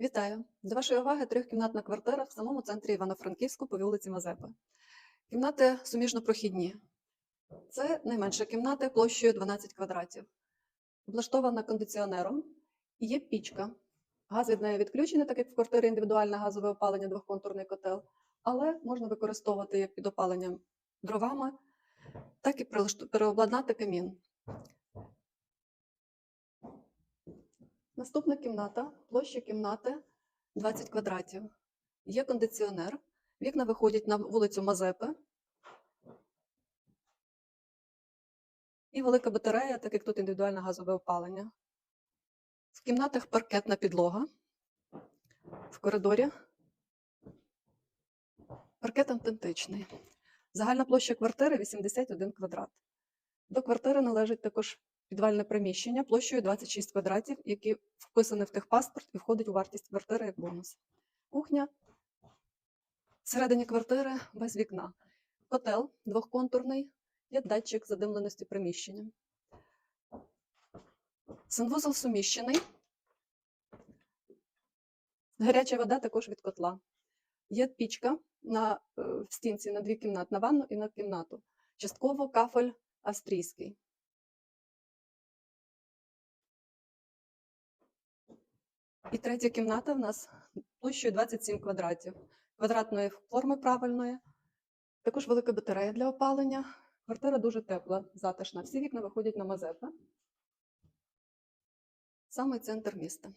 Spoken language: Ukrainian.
Вітаю! До вашої уваги трьохкімнатна квартира в самому центрі Івано-Франківську по вулиці Мазепи. Кімнати суміжно прохідні. Це найменша кімната площею 12 квадратів. Облаштована кондиціонером і є пічка. Газ від неї відключений, так як в квартирі індивідуальне газове опалення, двохконтурний котел, але можна використовувати як під опаленням дровами, так і переобладнати камін. Наступна кімната, площа кімнати 20 квадратів. Є кондиціонер. Вікна виходять на вулицю Мазепи. І велика батарея, так як тут індивідуальне газове опалення. В кімнатах паркетна підлога. В коридорі паркет автентичний. Загальна площа квартири 81 квадрат. До квартири належить також підвальне приміщення площею 26 квадратів, які вписані в техпаспорт і входить у вартість квартири як бонус. Кухня всередині квартири без вікна. Котел двохконтурний, є датчик задимленості приміщення. Санвузол суміщений. Гаряча вода також від котла. Є пічка на е, в стінці на дві кімнати, на ванну і на кімнату. Частково кафель австрійський. І третя кімната в нас площею 27 квадратів. Квадратної форми правильної. Також велика батарея для опалення. Квартира дуже тепла, затишна. Всі вікна виходять на Мазепи. Саме центр міста.